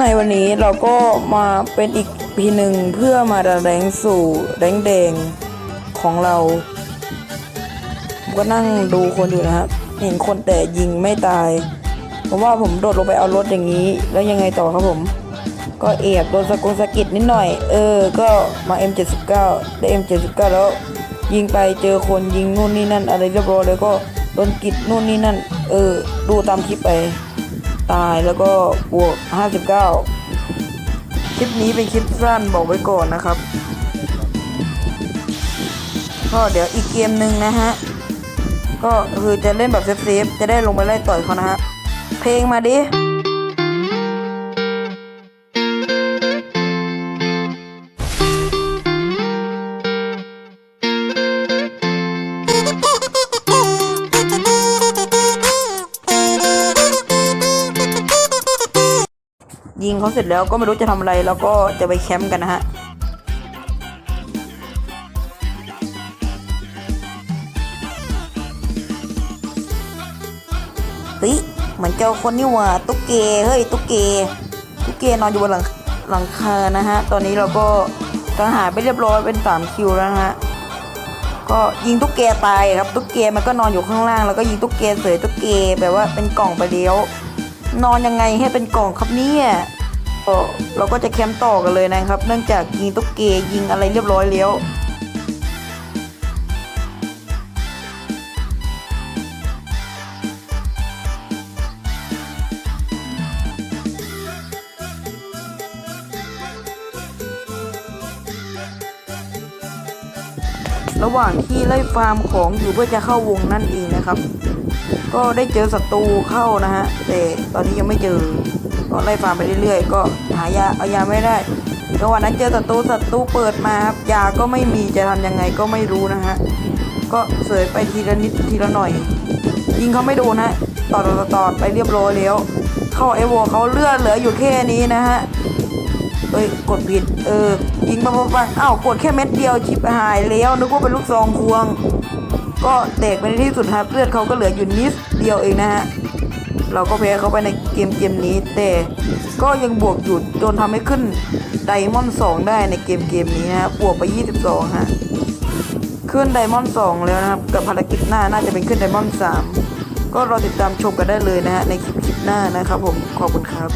ในวันนี้เราก็มาเป็นอีกพีหนึ่งเพื่อมาดันแรงสู่แรงแดงของเราผมก็นั่งดูคนอยู่นะครับ เห็นคนแต่ยิงไม่ตาย ผมว่าผมโดดลงไปเอารถอย่างนี้ แล้วยังไงต่อครับผม ก็เอียบโดนสะกงสะกิดนิดหน่อย เออ ก็มา M79 ได้ M79 แล้วยิงไปเจอคนยิงนู่นนี่นั่นอะไรเรียบร้อยแล้วก็โดนกิดนู่นนี่นั่น เออ ดูตามคลิปไป ตายแล้วก็บวก 59 คลิปนี้เป็นคลิปสั้นบอกไว้ก่อนนะครับ ก็เดี๋ยวอีกเกมหนึ่งนะฮะ ก็คือจะเล่นแบบเซฟๆจะได้ลงไปไล่ต่อยเขานะฮะ เพลงมาดิ ยิงเขาเสร็จแล้วก็ไม่รู้จะทำอะไรแล้วก็จะไปแคมป์กันนะฮะเฮ้ยเหมือนเจ้าคนนี่ว่าตุ๊กเกเฮ้ยตุ๊กเกตุ๊กเกนอนอยู่บนหลังหลังคานะฮะ ตอนนี้เราก็สังหาไปเรียบร้อยเป็นสามคิวแล้วนะฮะก็ยิงตุ๊กแกตายครับตุ๊กแกมันก็นอนอยู่ข้างล่างแล้วก็ยิงตุ๊กแกเสยตุ๊กแกแบบว่าเป็นกล่องไปเลี้ยว นอนยังไงให้เป็นกล่องครับเนี่ยก็เราก็จะแคมป์ต่อกันเลยนะครับ เนื่องจากยิงตุ๊กแกยิงอะไรเรียบร้อยแล้วระหว่างที่ไล่ฟาร์มของอยู่เพื่อจะเข้าวงนั่นเองนะครับ ก็ได้เจอศัตรูเข้านะฮะแต่ตอนนี้ยังไม่เจอ ก็ไล่ฟาร์มไปเรื่อยๆ ก็หายาเอายาไม่ได้จังหวะนั้นเจอศัตรูศัตรูเปิดมาครับยาก็ไม่มีจะทำยังไงก็ไม่รู้นะฮะก็เสยไปทีละนิดทีละหน่อย ยิงเขาไม่โดนฮะต่อต่อต่อไปเรียบร้อยแล้ว เข้าไอวอเขาเลือดเหลืออยู่แค่นี้นะฮะเอ้ยกดผิดเออยิงปังปังปังอ้าวกดแค่เม็ดเดียวชิบหายแล้วนึกว่าเป็นลูกซองควง ก็แตกไปในที่สุดครับเลือดเขาก็เหลืออยู่นิดเดียวเองนะฮะเราก็แพ้เขาไปในเกมเกมนี้ แต่ก็ยังบวกอยู่จนทำให้ขึ้นไดมอนด์2ได้ในเกมเกมนี้นะฮะบวกไป 22 ฮะ ขึ้นไดมอนด์2แล้วนะครับ กับภารกิจหน้าน่าจะเป็นขึ้นไดมอนด์3ก็รอติดตามชมกันได้เลยนะฮะในคลิปคลิปหน้านะครับผมขอบคุณครับ